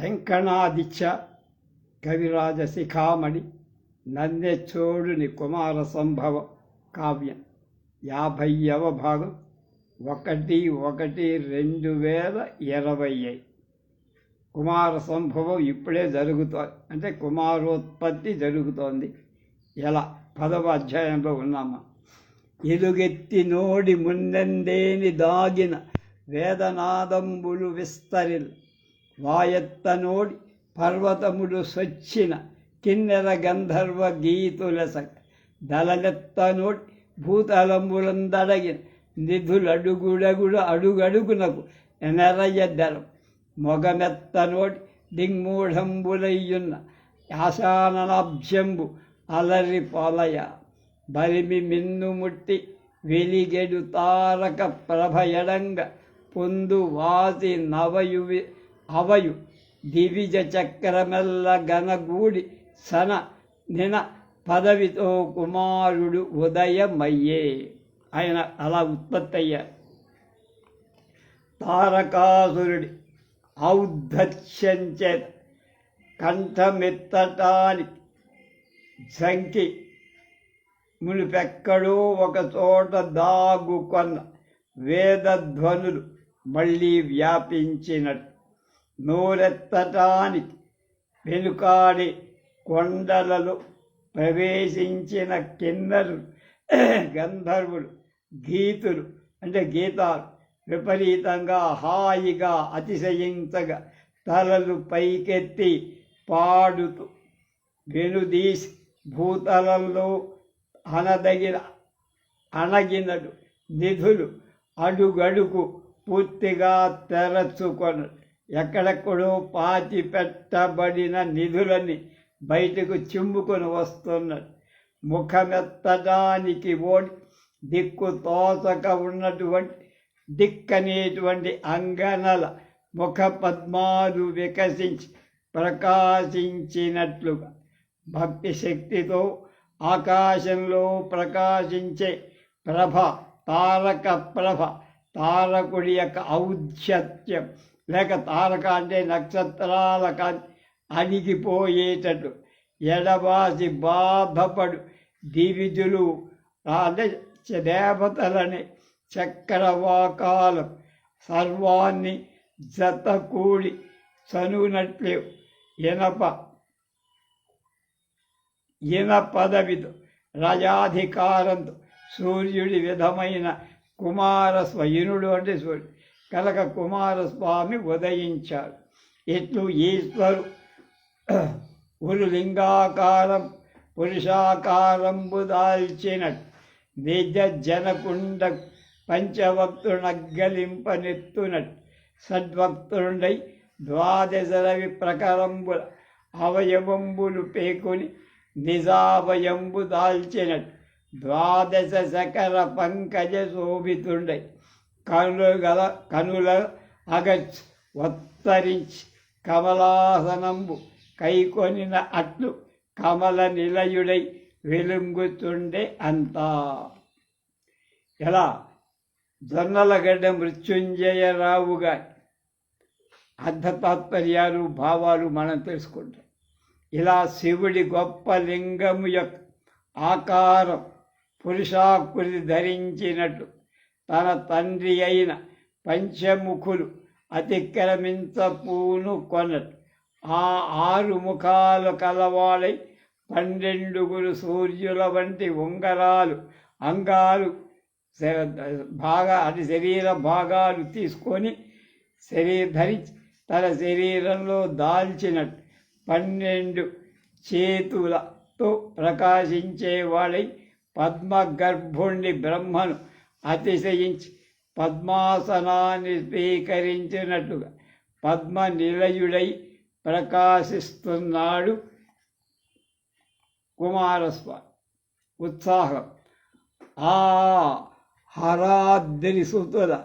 వెంకణాదిత్య కవిరాజ శిఖామణి నందెచ్చోడుని కుమార సంభవ కావ్యం యాభైవ భాగం ఒకటి ఒకటి రెండు వేల ఇరవై కుమార సంభవం ఇప్పుడే జరుగుతోంది అంటే కుమారోత్పత్తి జరుగుతోంది. ఎలా? పదవ అధ్యాయంలో ఉన్నామా? ఎలుగెత్తి నోడి ముందెందేని దాగిన వేదనాదంబులు విస్తరిల్. వాయత్త నోడి పర్వతములు సొచ్చిన కిన్నెర గంధర్వ గీతులస దళలెత్త నోడి భూతలంబులందడగిన నిధులడుగుడగుడ అడుగడుగునకు ఎనరయ్యద్దరం మొగమెత్తనోడి దిగ్మూఢంబులయ్యున్న ఆశాననాభ్యంబు అలరి పాలయ. బలిమి మిన్నుముట్టి వెలిగెడు తారక ప్రభయడంగ పొందు వాసి నవయువి అవయు దివిజ చక్రమెల్ల గనగూడి సన నిన పదవితో కుమారుడు ఉదయమయ్యే ఆయన అలా ఉత్పత్తి అయ్యారు తారకాసురుడి ఔద్ధత్యం చేత కంఠమెత్తటానికి సంఖ్య మునిపెక్కడో ఒక చోట దాగుకొన్న వేదధ్వనులు మళ్ళీ వ్యాపించినట్టు నోరెత్తటానికి వెనుకాడి కొండలలో ప్రవేశించిన కిన్నరు గంధర్వులు గీతులు అంటే గీతాలు విపరీతంగా హాయిగా అతిశయించగా తలలు పైకెత్తి పాడుతూ వెనుదీసి భూతలంలో అనదగిన అణగినడు నిధులు అడుగడుగు పూర్తిగా తెరచుకొను ఎక్కడెక్కడో పాతి పెట్టబడిన నిధులని బయటకు చిమ్ముకొని వస్తున్నాడు ముఖమెత్తడానికి ఓడి దిక్కు తోచక ఉన్నటువంటి దిక్కనేటువంటి అంగనల ముఖ పద్మాలు వికసించి ప్రకాశించినట్లుగా భక్తి శక్తితో ఆకాశంలో ప్రకాశించే ప్రభ తారక ప్రభ తారకుడి యొక్క ఔద్ధత్యం లేక తారక అంటే నక్షత్రాల అణిగిపోయేటట్టు. ఎడబాసి బాధపడు దివిజులు అంటే దేవతలని చక్రవాకాలు సర్వాన్ని జతకూడి చనువునట్లే ఇనప ఇన పదవితో రజాధికారంతో సూర్యుడి విధమైన కుమార స్వయునుడు అంటే సూర్యుడు. కలక కుమారస్వామి ఉదయించాడు. ఇట్లు ఈశ్వరు ఉరు లింగాకారం పురుషాకారంబు దాల్చినట్టు నిజ జనకుండ పంచభక్తునగ్గలింపనెత్తునట్టు ద్వాదశ రవి ప్రకరంబుల అవయవంబులు పేకొని నిజావయంబు దాల్చినట్ ద్వాదశ శకర పంకజ శోభితుండై కనులు గల కనుల అగచ్ వత్తరించి కమలాసనంబు కైకొనిన అట్లు కమల నిలయుడై వెలుంగుతుండే అంతా. ఎలా? జొన్నలగడ్డ మృత్యుంజయరావు గారి అర్ధ తాత్పర్యాలు భావాలు మనం తెలుసుకుంటాం. ఇలా శివుడి గొప్ప లింగము యొక్క ఆకారం పురుషాకృతి ధరించినట్లు తన తండ్రి అయిన పంచముఖులు అతిక్రమించపూను కొనట్టు ఆ ఆరు ముఖాలు కలవాడై పన్నెండుగురు సూర్యుల వంటి ఉంగరాలు అంగాలు బాగా అది శరీర భాగాలు తీసుకొని శరీర ధరించి తన శరీరంలో దాల్చినట్టు పన్నెండు చేతులతో ప్రకాశించేవాడై పద్మగర్భుణ్ణి బ్రహ్మను అతిశయించి పద్మాసనాన్ని స్వీకరించినట్టుగా పద్మ నిలయుడై ప్రకాశిస్తున్నాడు కుమారస్వామి. ఉత్సాహం. ఆ హరాద్రి సుతుల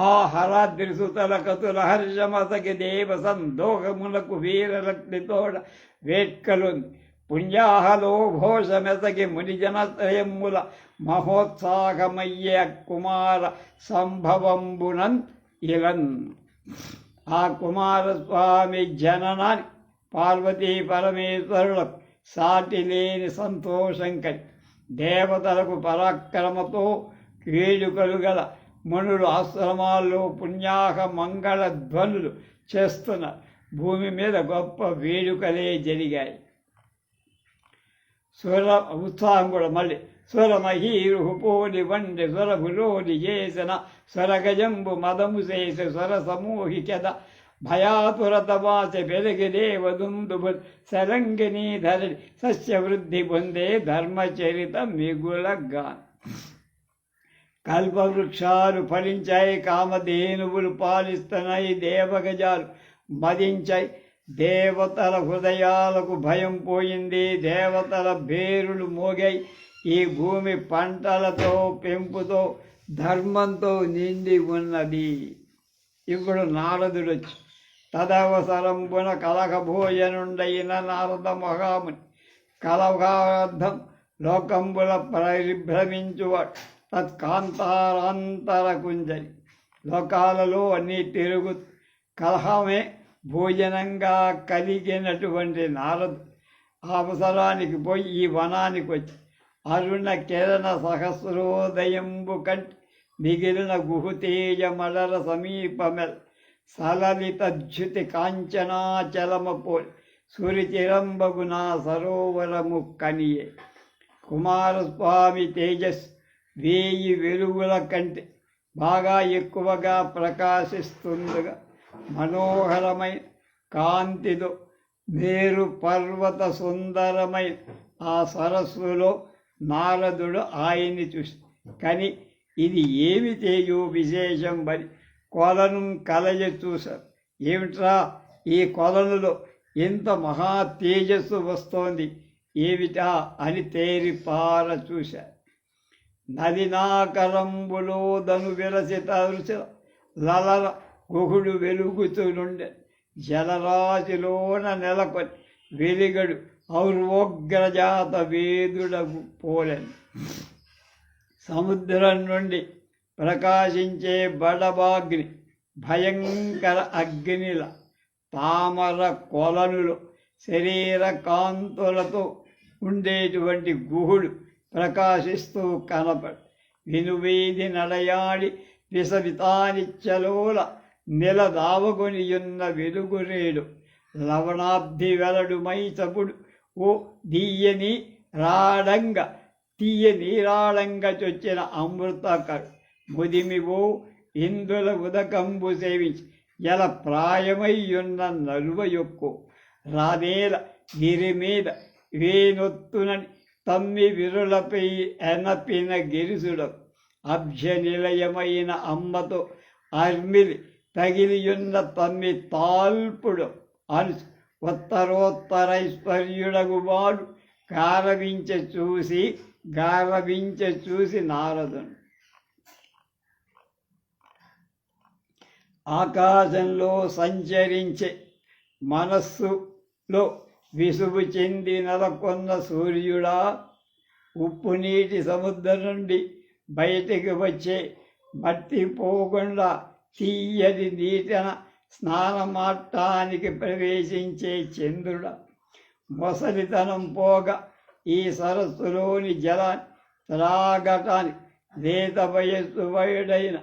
ఆ హరాద్రిసుతల కతుల హర్షమతకి దేవ సందోహమునకు వీరలక్ష్మితోడ వేట్కలు పుణ్యాహలో ఘోషమెతకి మునిజనత్రయముల మహోత్సాహమయ్యే కుమార సంభవంబునన్ ఇలన్. ఆ కుమారస్వామి జననాన్ని పార్వతీ పరమేశ్వరులకు సాటి లేని సంతోషం కలి. దేవతలకు పరాక్రమతో కీడుకలు గల మనులు ఆశ్రమాల్లో పుణ్యాహ మంగళ ధ్వనులు చేస్తున్న భూమి మీద గొప్ప వేడుకలే జరిగాయి. స్వర ఉత్సాహం కూడా మళ్ళీ స్వరమహీరు పోలి వండి స్వరభులోని చేసిన స్వరగజంబు మదము చేసి స్వర సమూహికద భయాతురత వాస పెరిగిదే దేవదుందు సరంగిని ధరణి సస్యవృద్ధి పొందే ధర్మచరిత మిగులగా కల్పవృక్షాలు ఫలించాయి కామధేనువులు పాలిస్తున్నాయి దేవగజాలు మదించాయి. దేవతల హృదయాలకు భయం పోయింది దేవతల బేరులు మోగాయి. ఈ భూమి పంటలతో పెంపుతో ధర్మంతో నిండి ఉన్నది. ఇప్పుడు నారదుడు తదవసరంబున కలకభోజనుండైన నారద మహాముని. కలగార్థం లోకంబుల పరిభ్రమించువాడు. తత్కాంతారాంతర కుంజరి లోకాలలో అన్నీ తిరుగు కలహమే భోజనంగా కలిగినటువంటి నారదు. అవసరానికి పోయి ఈ వనానికి వచ్చి అరుణ కిరణ సహస్రోదయంబు కంటి మిగిలిన గుహుతేజ మడల సమీపమెల్ సలలితద్యుతి కాంచనాచలమ పోల్ సురిచిరంబగు నా సరోవరము కనియే. కుమారస్వామి తేజస్ వేయి వెలుగుల కంటే బాగా ఎక్కువగా ప్రకాశిస్తుండగా మనోహరమైన కాంతితో మేరు పర్వత సుందరమైన ఆ సరస్సులో నారదుడు ఆయన్ని చూసి కానీ ఇది ఏమి తేజో విశేషం మరి? కొలను కలయ చూశారు. ఏమిట్రా? ఈ కొలనులో ఎంత మహా తేజస్సు వస్తోంది. ఏమిటా? అని తేరి పార చూశారు. నదినాకరంబులో దను విరసిత రుచి లలల గుహుడు వెలుగుతునుండె జలరాశిలోన నెలకొని వెలిగడు ఔర్వోగ్రజాత వేదుడకు పోలెను. సముద్రం నుండి ప్రకాశించే బడబాగ్ని భయంకర అగ్నిల తామర కొలనులు శరీర కాంతులతో ఉండేటువంటి గుహుడు ప్రకాశిస్తూ కనపడు వినువీధి నడయాడి విసవితానిచ్చలోల నెలదావగొనియున్న వెలుగురేడు లవణాబ్ధి వెలడు మైసపుడు ఓ దీయని రాడంగ తీయని రాడంగ చొచ్చిన అమృతకడు ముదిమివో ఇందుల ఉదకంబు సేవించి ఎల ప్రాయమయ్యున్న నలువ యొక్క రానేల గిరి మీద వేనొత్తునని తమ్మి విరులపై ఎనపిన గిరిసుడు అభ్య నిలయమైన అమ్మతో అర్మిలి తగిలియున్న తమ్మి తాల్పుడు అను ఉత్తరోత్తరైశ్వర్యుడగు వాడు గారవించ చూసి గారవించ చూసి నారదుడు. ఆకాశంలో సంచరించే మనస్సులో విసుగు చెంది నెలకొన్న సూర్యుడా ఉప్పు నీటి సముద్రం నుండి బయటికి వచ్చే మట్టి పోకుండా తీయని నీటిన స్నానమాట్టానికి ప్రవేశించే చంద్రుడ. మొసలితనం పోగా ఈ సరస్సులోని జలాన్ని త్రాగటానికి లేత వయస్సు వయుడైన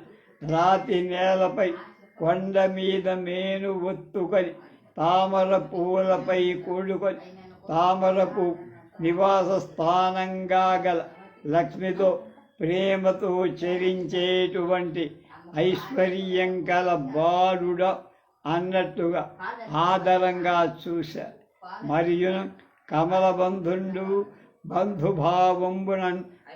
రాతి నేలపై కొండ మీద మేను ఒత్తుకొని తామర పువ్వులపై కూడుకొని తామరపు నివాస స్థానంగా గల లక్ష్మితో ప్రేమతో చరించేటువంటి ఐశ్వర్యం గల బాలుడ అన్నట్టుగా ఆదరంగా చూశా. మరియు కమలబంధుండు బంధుభావంబున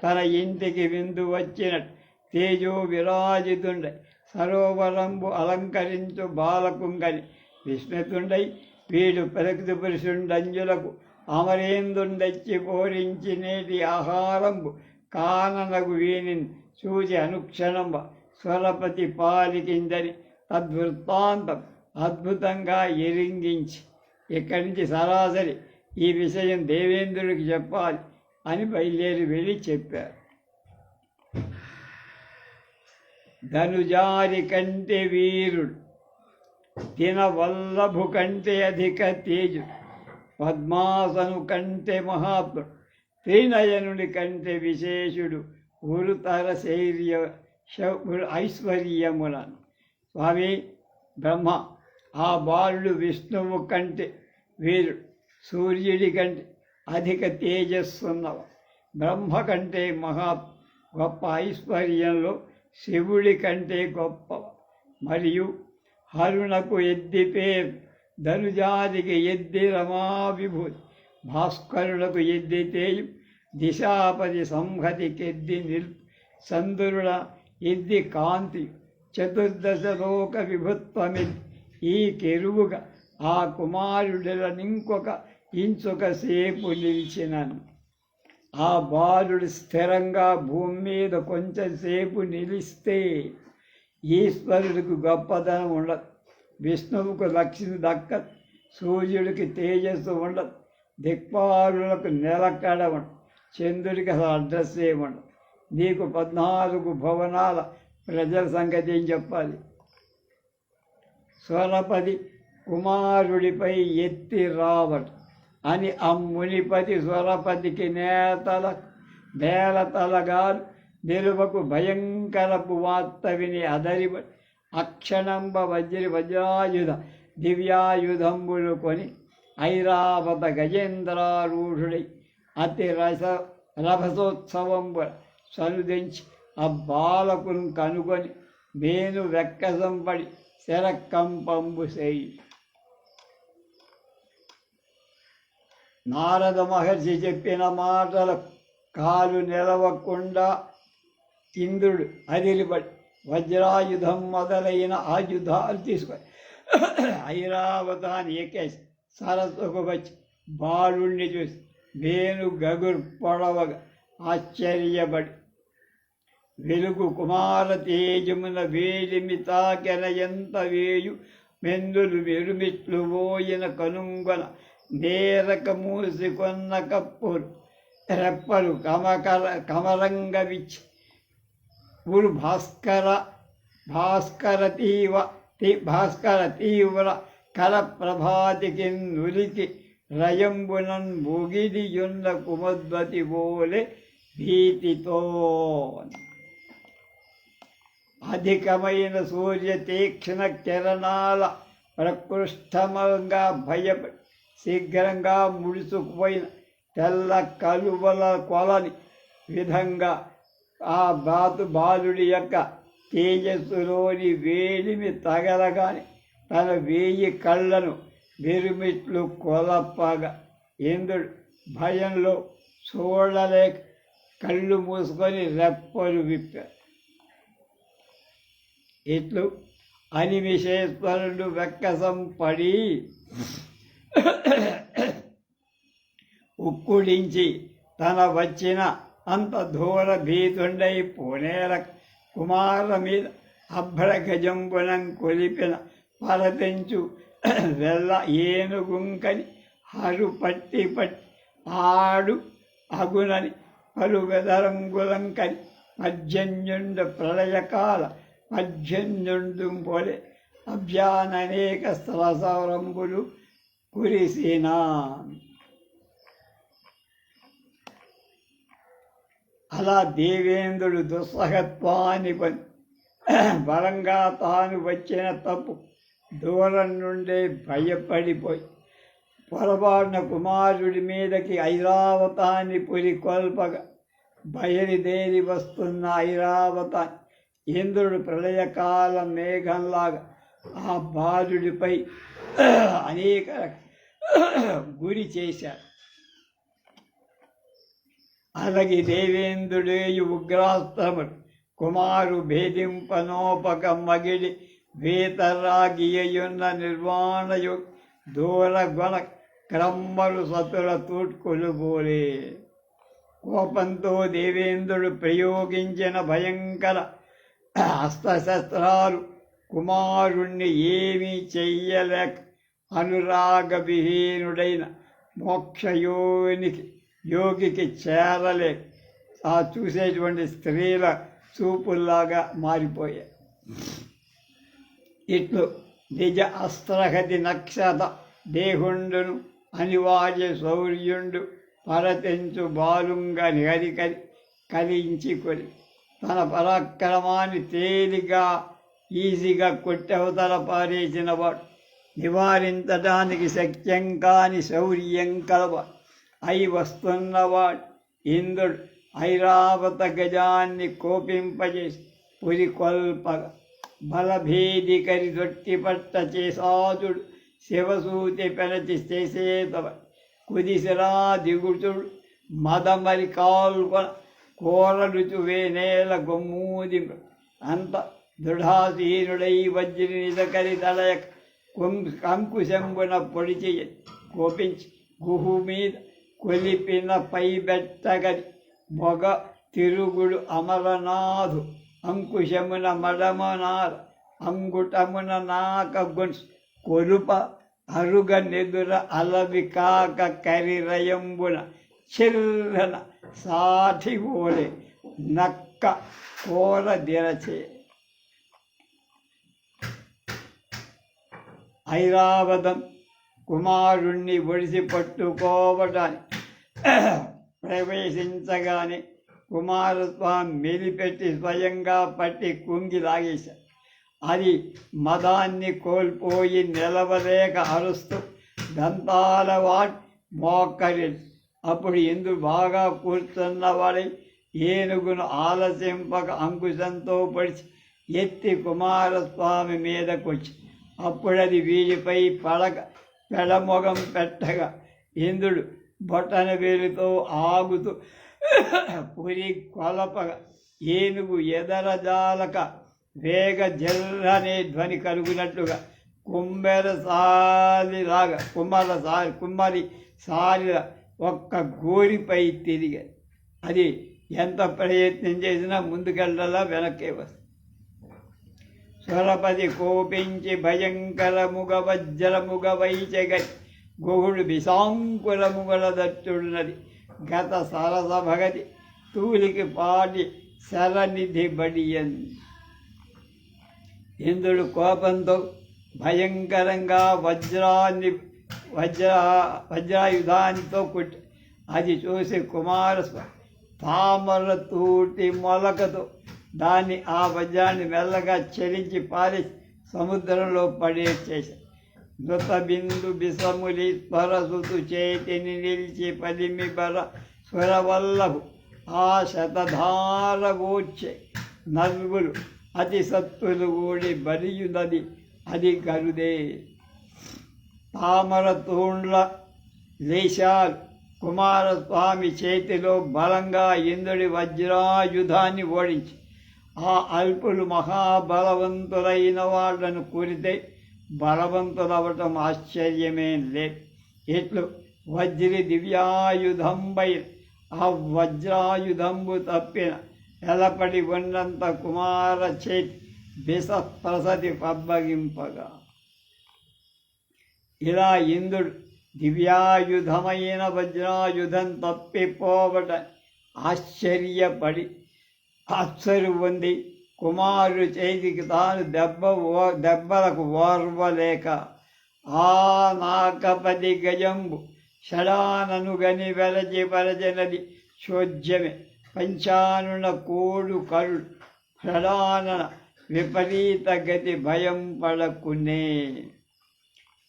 తన ఇంటికి విందు వచ్చినట్టు తేజో విరాజితుండై సరోవరంబు అలంకరించు బాలకుంగని విష్ణుతుండై వీడు ప్రకృతి పురుషుండంజులకు అమరేందుండచ్చి పోరించి నేటి ఆహారంబు కాననగు వీని చూచి అనుక్షణంబ స్వరపతి పాలికిందని తద్వృత్తాంతం అద్భుతంగా ఎరింగించి ఇక్కడి నుంచి సరాసరి ఈ విషయం దేవేంద్రుడికి చెప్పాలి అని బయలుదేరి వెళ్ళి చెప్పారు. ధనుజారి కంటే వీరుడు దినవల్లభు కంటే అధిక తేజు. పద్మాసను కంటే మహాత్ముడు త్రినయనుడి కంటే విశేషుడు. గురుతర శైర్య ఐశ్వర్యములను స్వామి బ్రహ్మ ఆ బాలుడు విష్ణువు కంటే వీరు సూర్యుడి కంటే అధిక తేజస్సున్నవ బ్రహ్మ కంటే మహా గొప్ప ఐశ్వర్యంలో శివుడి కంటే గొప్ప మరియు హరుణకు ఎద్ది పేరు ఎద్ది రమావిభూతి భాస్కరులకు ఎద్ది తేజం దిశాపతి సంహతికెద్ది నిల్ సందురుల ఎద్ది కాంతి చతుర్దశ లోక విభుత్వమిది ఈ కెరువుగా ఆ కుమారుడిలనింకొక ఇంచొక సేపు నిలిచినను. ఆ బాలుడు స్థిరంగా భూమి మీద కొంచెంసేపు నిలిస్తే ఈశ్వరుడికి గొప్పదనం ఉండదు. విష్ణువుకు లక్ష్మి దక్క సూర్యుడికి తేజస్సు ఉండదు. దిక్పాలులకు నిలకడ ఉండదు. చంద్రుడికి అసలు అడ్రస్ ఉండదు. నీకు పద్నాలుగు భవనాల ప్రజల సంగతి ఏం చెప్పాలి? స్వరపది కుమారుడిపై ఎత్తి రావడు అని అమ్మునిపతి స్వరపతికి నేతల నేలతలగాలు నిలువకు భయంకరపు వార్త విని అదరి అక్షణంబ వజ్రి వజ్రాయుధ దివ్యాయుధంబులు కొని ఐరావత గజేంద్రారూఢుడై అతి రస రభసోత్సవంబు సనుదించి ఆ బాలకును కనుగొని మేను వెక్కసంపడి శరకంపంబు చేయి. నారద మహర్షి చెప్పిన మాటలు కాలు నిలవకుండా ఇంద్రుడు అదిలిపడి వజ్రాయుధం మొదలైన ఆయుధాలు తీసుకొని ఐరావతాన్ని ఎక్కేసి సరస్సుకు వచ్చి బాలుణ్ణి చూసి వేణు గగురు పొడవగా ఆశ్చర్యపడి వెలుగు కుమార తేజమున వేలిమి తాకెన ఎంత వేయు మెందులు వెరుమిట్లు పోయిన కనుంగొన నేరక మూసికొన్న కప్పులు రెప్పలు కమకల కమరంగ విచ్చి గురు భాస్కర భాస్కర తీవ తీ భాస్కర తీవ్ర కర ప్రభాతికి నులికి రయంబునన్ ముగిదియున్న కుమద్వతి పోలే భీతితో. అధికమైన సూర్య తీక్షణ కిరణాల ప్రకృష్టమంగా భయ శీఘ్రంగా ముడుచుకుపోయిన తెల్ల కలువల కొలని విధంగా ఆ బాతు బాలుడి యొక్క తేజస్సులోని వేలిమి తగలగాని తన వేయి కళ్ళను విరుమిట్లు కొలప్పగా. ఇంద్రుడు భయంలో చూడలేక కళ్ళు మూసుకొని రెప్పలు విప్పారు ఇట్లు అనిమిషేశ్వరుడు వెక్కసం పడి ఉక్కుడించి తన వచ్చిన అంత దూర భీతుండై పూనేర కుమార మీద అభ్రగజంబునం కొలిపిన పరతెంచు వెళ్ళ ఏనుగుంకని హరు పట్టి పట్టి ఆడు అగునని పలు వెదరంగులంకని మధ్యన్యుండ ప్రళయకాల మధ్యన్యుండు పోలే అభ్యాననేక స్థలసౌరంబులు కురిసినా అలా దేవేంద్రుడు దుస్సహత్వాన్ని కొని బలంగా తాను వచ్చిన తప్పు దూరం నుండే భయపడిపోయి పొరపాటున కుమారుడి మీదకి ఐరావతాన్ని పురి కొల్పగా బయలుదేరి వస్తున్న ఐరావతాన్ని ఇంద్రుడు ప్రళయకాల మేఘంలాగా ఆ బాలుడిపై అనేక గురి చేశారు. అలాగే దేవేంద్రుడే ఉగ్రాస్త్రముడు కుమారు భేదింపనోపక మగిడి వేతరాగియున్న నిర్వాణయు దూర గొన క్రమ్మలు సతుల తూట్కులు బోలే కోపంతో దేవేంద్రుడు ప్రయోగించిన భయంకర హస్తశస్త్రాలు కుమారుణ్ణి ఏమీ చెయ్యలేక అనురాగ విహీనుడైన మోక్షయోనికి యోగికి చేరలే. ఆ చూసేటువంటి స్త్రీల చూపుల్లాగా మారిపోయాయి ఇట్లు నిజ అస్త్రహతి నక్షత దేహుండును అనివార్య శౌర్యుండు పరతెంచు బాలుంగ కలి కలించుకొని తన పరాక్రమాన్ని తేలిగా ఈజీగా కొట్టవతల పారేసిన వాడు నివారించడానికి శక్యం కాని శౌర్యం కలవాడు. అయి వస్తున్నవాడు ఇంద్రుడు ఐరావత గజాన్ని కోపింపజేసి పురికొల్ప బలభేదికరి దొట్టిపట్ట చేసాచుడు శివసూతి పెనచి చేసేతవ కుదిసిరా దిగుతుడు మదమరి కాల్కొన కోరలుచు వేనేల గొమ్మూది అంత దృఢాసీనుడై వజ్రి నిజకరి తలయక కంకుశంబున పొడిచి కోపించి గుహు మీద కొలిపిన పైబెట్టగ మొగ తిరుగుడు అమరనాథు అంకుశమున మడమనార అంగుటమున నాక గొన్స్ కొలుప అరుగ నెదుర అలవి కాక కరిరయంబున చిర్రన సాటి ఓలే నక్క కోర దిరచే ఐరావతం కుమారుణ్ణి ఒడిసి పట్టుకోవటానికి ప్రవేశించగానే కుమారస్వామి మెలిపెట్టి స్వయంగా పట్టి కుంగి లాగేశారు అది మదాన్ని కోల్పోయి నిలవలేక అరుస్తూ దంతాల వాట్ మోకరి అప్పుడు ఎందు బాగా కూర్చున్నవాడై ఏనుగును ఆలసింపక అంకుశంతో పడిచి ఎత్తి కుమారస్వామి మీదకొచ్చి అప్పుడది వీడిపై పడక పెడమొగం పెట్టగా ఇంద్రుడు బొట్టన వేలుతో ఆగుతూ పురి కొలప ఏనుగు ఎదరజాలక వేగ జల్లనే ధ్వని కలుగునట్లుగా కుమ్మెర సాలిలాగా కుమ్మర సారి కుమ్మరి సారి ఒక్క గోరిపై తిరిగి. అది ఎంత ప్రయత్నం చేసినా ముందుకెళ్ళలా వెనక్కే వస్తుంది స్వరపతి కోపించి భయంకరముగ వజ్రముగ వైచగతి గుహుడు విశాంకురముగల దత్తుడున్నది గత సరస భగతి తూలికి పాటి శరనిధి బడియన్. ఇంద్రుడు కోపంతో భయంకరంగా వజ్రాన్ని వజ్ర వజ్రాయుధానితో కొట్టి అది చూసి కుమారస్వామి తామర తూటి మొలకతో దాన్ని ఆ వజ్రాన్ని మెల్లగా చెలించి పారేసి సముద్రంలో పడేసేశారు నృత బిందు బిసములి స్వరసుతు చేతిని నిలిచి పదిమి బర స్వరవల్లభు ఆ శతధారగోచ్చే నలుగురు అతి సత్తులు కూడి బరియునది అది కరుదే తామర తూండ్ల లేశాలు కుమారస్వామి చేతిలో బలంగా ఇంద్రుడి వజ్రాయుధాన్ని ఓడించి ఆ అల్పులు మహాబలవంతులైన వాళ్ళను కూరితే బలవంతులవటం ఆశ్చర్యమే లే. ఇట్లు వజ్రి దివ్యాయుధంబై ఆ వజ్రాయుధంబు తప్పిన ఎలపడి ఉన్నంత కుమార చేతి బిస ప్రసతి పబ్బగింపగా. ఇలా ఇంద్రుడు దివ్యాయుధమైన వజ్రాయుధం తప్పిపోవట ఆశ్చర్యపడి ఆశ్చర్యం ఉంది కుమారుడు చేతికి తాను దెబ్బ ఓ దెబ్బలకు ఓర్వలేక ఆ నాకపది గజంబు షడానను గని వెలచి పరచనది చోద్యమే పంచానున కోడు కరుడు షడానన విపరీత గతి భయం పడకునే.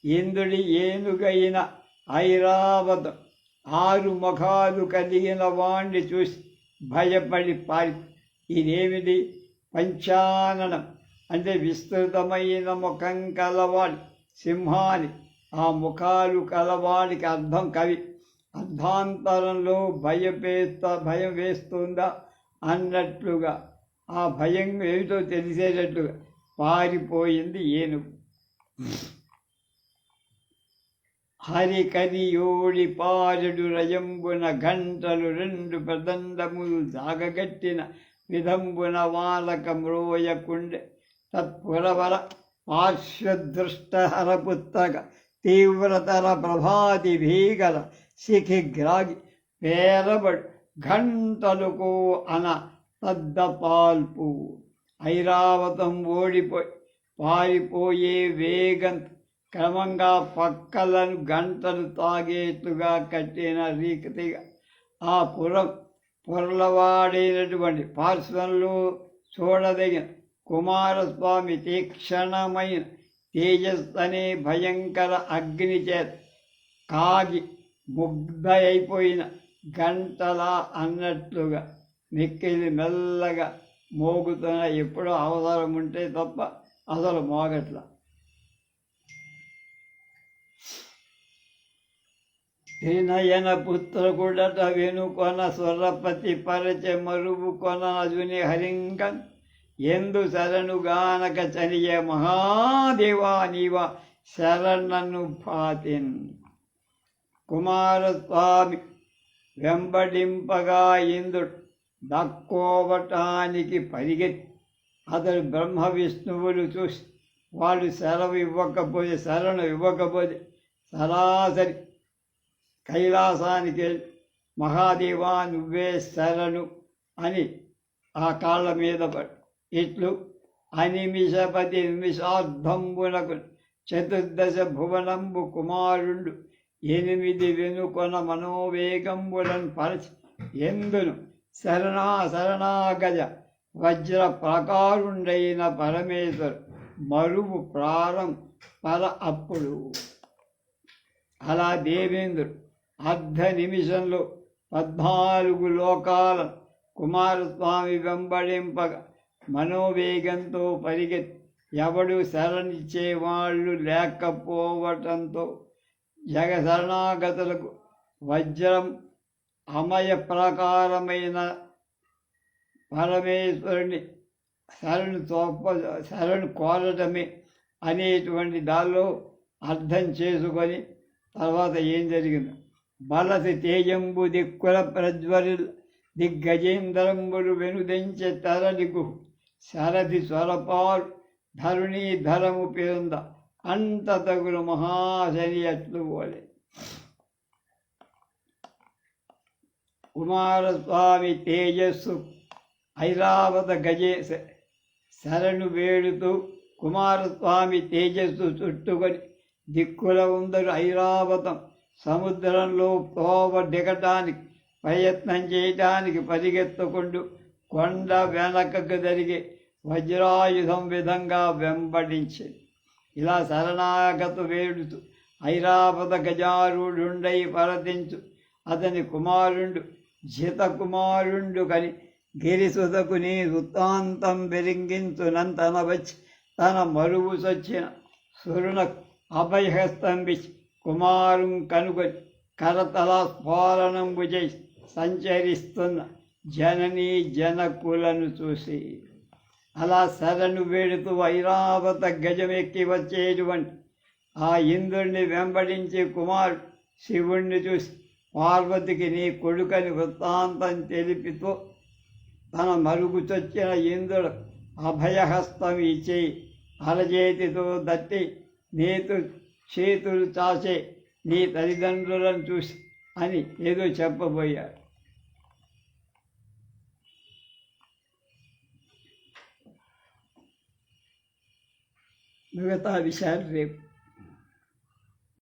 ఇంద్రుడి ఏనుగైన ఐరావతం ఆరు ముఖాలు కలిగిన వాణ్ణి చూసి భయపడి పారి ఇదేమిటి పంచాననం అంటే విస్తృతమైన ముఖం కలవాడి సింహాని ఆ ముఖాలు కలవాడికి అర్థం కవి. అర్ధాంతరంలో భయపేస్త భయం వేస్తుందా అన్నట్లుగా ఆ భయం ఏమిటో తెలిసేటట్లుగా పారిపోయింది ఏనుగు. హరికరియోడి పారుడు రయంబున గంటలు రెండు ప్రదండములు సాగగట్టిన విధంబున వాలకమ్రోయకుండె తత్పురవర పార్శ్వదృష్టహరపుత్రక తీవ్రతర ప్రభాతి భీగల శిఖిగ్రాగి పేరబడు ఘంటలుకో అన తద్దపాల్పు ఐరావతం ఓడిపోయి పారిపోయే వేగం క్రమంగా పక్కలను గంటలు తాగేట్లుగా కట్టిన రీతిగా ఆ పురం పొరలవాడైనటువంటి పార్శ్వంలో చూడదగిన కుమారస్వామి తీక్షణమైన తేజస్సనే భయంకర అగ్ని చేత కాగి ముగ్ధ అయిపోయిన గంటలా అన్నట్లుగా మిక్కిలి మెల్లగా మోగుతున్న ఎప్పుడో అవసరం ఉంటే తప్ప అసలు మోగట్ల. త్రినయన పుత్రకుడట వెనుకొన స్వరపతి పరచె మరువు కొన అజుని హరింగన్ ఎందు శరణుగానక చనియ మహాదేవా నీవ శరణను పాతిన్. కుమారస్వామి వెంబడింపగా ఇంద్రుడు దక్కోవటానికి పరిగెత్తి అతడు బ్రహ్మ విష్ణువులు చూసి వాళ్ళు సెలవు ఇవ్వకపోతే శరణు ఇవ్వకపోతే సరాసరి కైలాసానికి మహాదేవా నువ్వే శరణు అని ఆ కాళ్ళ మీద పడి ఇట్లు అనిమిషపతి నిమిషార్ధంబునకు చతుర్దశ భువనంబు కుమారుడు ఎనిమిది వెనుకొన మనోవేగంబులను పరచి ఎందును శరణా శరణాగజ వజ్ర ప్రకారుండైన పరమేశ్వరు మరువు ప్రారం పర అప్పుడు. అలా దేవేంద్రుడు అర్ధ నిమిషంలో పద్నాలుగు లోకాల కుమారస్వామి వెంబడింపగా మనోవేగంతో పరిగెత్తి ఎవడు శరణిచ్చే వాళ్ళు లేకపోవటంతో జగ శరణాగతులకు వజ్రం అమయ ప్రకారమైన పరమేశ్వరుని శరణు తోప శరణు కోరటమే అనేటువంటి దానిలో అర్థం చేసుకొని తర్వాత ఏం జరిగింది బలసి తేజంబు దిక్కుల ప్రజ్వరి దిగ్గజేంద్రంబులు వెనుదెంచె తరలిగు. శరది స్వరపాలు ధరుణీ ధరము పేరుంద అంత తగులు మహాశని అట్లు పోలే. కుమారస్వామి తేజస్సు ఐరావత గజే శరణు వేడుతూ కుమారస్వామి తేజస్సు చుట్టుకొని దిక్కుల ఉందరు ఐరావతం. సముద్రంలో తోవ దిగటానికి ప్రయత్నం చేయటానికి పరిగెత్తకుండా కొండ వెనకకు జరిగే వజ్రాయుధం విధంగా వెంబడించింది ఇలా శరణాగత వేడుతూ ఐరాపద గజారుడుండై పరతించు అతని కుమారుండు జిత కుమారుండు కని గిరిసుతకు నీ వృత్తాంతం బెరింగించునంతన వచ్చి తన మరువు సొచ్చిన సురుణ అభయహస్తంభించి కుమారుం కనుక కరతల స్ఫోరణం విజయ్ సంచరిస్తున్న జననీ జనకులను చూసి అలా శరణు వేడుతూ ఐరావత గజమెక్కి వచ్చేటువంటి ఆ ఇంద్రుణ్ణి వెంబడించే కుమారుడు శివుణ్ణి చూసి పార్వతికి నీ కొడుకని వృత్తాంతం తెలిపితో తన మరుగుచొచ్చిన ఇంద్రుడు అభయహస్తం ఇచ్చి అరచేతితో దట్టి నీతు చేతులు చాచే నీ తల్లిదండ్రులను చూసి అని ఏదో చెప్పబోయాడు. మిగతా విషయాలు రేపు